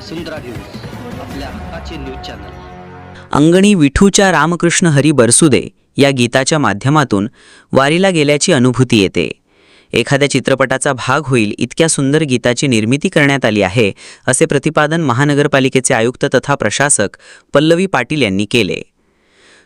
वसुंधरा news आपल्या हक्काचे news channel. अंगणी विठूच्या रामकृष्ण हरी बरसुदे या गीताच्या माध्यमातून वारीला गेल्याची अनुभूती येते. एखाद्या चित्रपटाचा भाग होईल इतक्या सुंदर गीताची निर्मिती करण्यात आली आहे असे प्रतिपादन महानगरपालिकेचे आयुक्त तथा प्रशासक पल्लवी पाटील यांनी केले.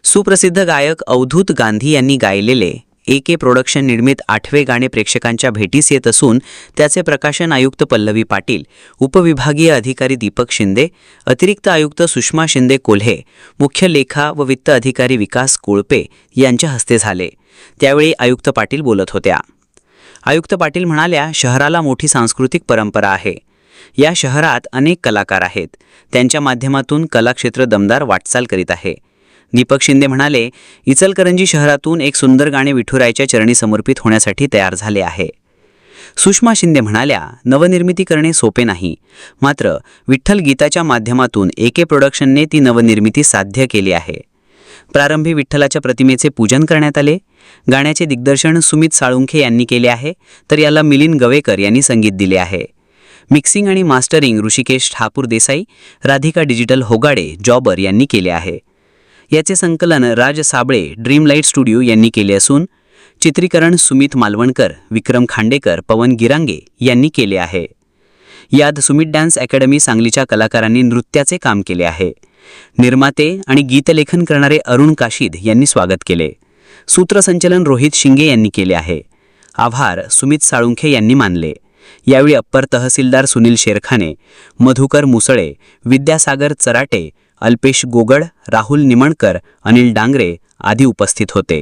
सुप्रसिद्ध गायक अवधूत गांधी यांनी गायलेले ए के प्रोडक्शन निर्मित आठवे गाणे प्रेक्षकांच्या भेटीस येत असून त्याचे प्रकाशन आयुक्त पल्लवी पाटील उपविभागीय अधिकारी दीपक शिंदे अतिरिक्त आयुक्त सुषमा शिंदे कोल्हे मुख्य लेखा व वित्त अधिकारी विकास कोळपे यांच्या हस्ते झाले. त्यावेळी आयुक्त पाटील बोलत होत्या. आयुक्त पाटील म्हणाल्या शहराला मोठी सांस्कृतिक परंपरा आहे. या शहरात अनेक कलाकार आहेत. त्यांच्या माध्यमातून कलाक्षेत्र दमदार वाटचाल करीत आहे. दीपक शिंदे म्हणाले इचलकरंजी शहरातून एक सुंदर गाणे विठुरायच्या चरणी समर्पित होण्यासाठी तयार झाले आहे. सुषमा शिंदे म्हणाल्या नवनिर्मिती करणे सोपे नाही. मात्र विठ्ठल गीताच्या माध्यमातून एके प्रोडक्शनने ती नवनिर्मिती साध्य केली आहे. प्रारंभी विठ्ठलाच्या प्रतिमेचे पूजन करण्यात आले. गाण्याचे दिग्दर्शन सुमित साळुंखे यांनी केले आहे तर याला मिलिंद गवेकर यांनी संगीत दिले आहे. मिक्सिंग आणि मास्टरिंग ऋषिकेश ठाकूर देसाई राधिका डिजिटल होगाडे जॉबर यांनी केले आहे. याचे संकलन राज साबळे ड्रीमलाईट स्टुडिओ यांनी केले असून चित्रीकरण सुमित मालवणकर विक्रम खांडेकर पवन गिरांगे यांनी केले आहे. यात सुमित डान्स अकॅडमी सांगलीच्या कलाकारांनी नृत्याचे काम केले आहे. निर्माते आणि गीतलेखन करणारे अरुण काशीद यांनी स्वागत केले. सूत्रसंचलन रोहित शिंगे यांनी केले आहे. आभार सुमित साळुंखे यांनी मानले. यावेळी अप्पर तहसीलदार सुनील शेरखाने मधुकर मुसळे विद्यासागर चराटे अल्पेश गोगड राहुल निमणकर अनिल डांगरे आदी उपस्थित होते.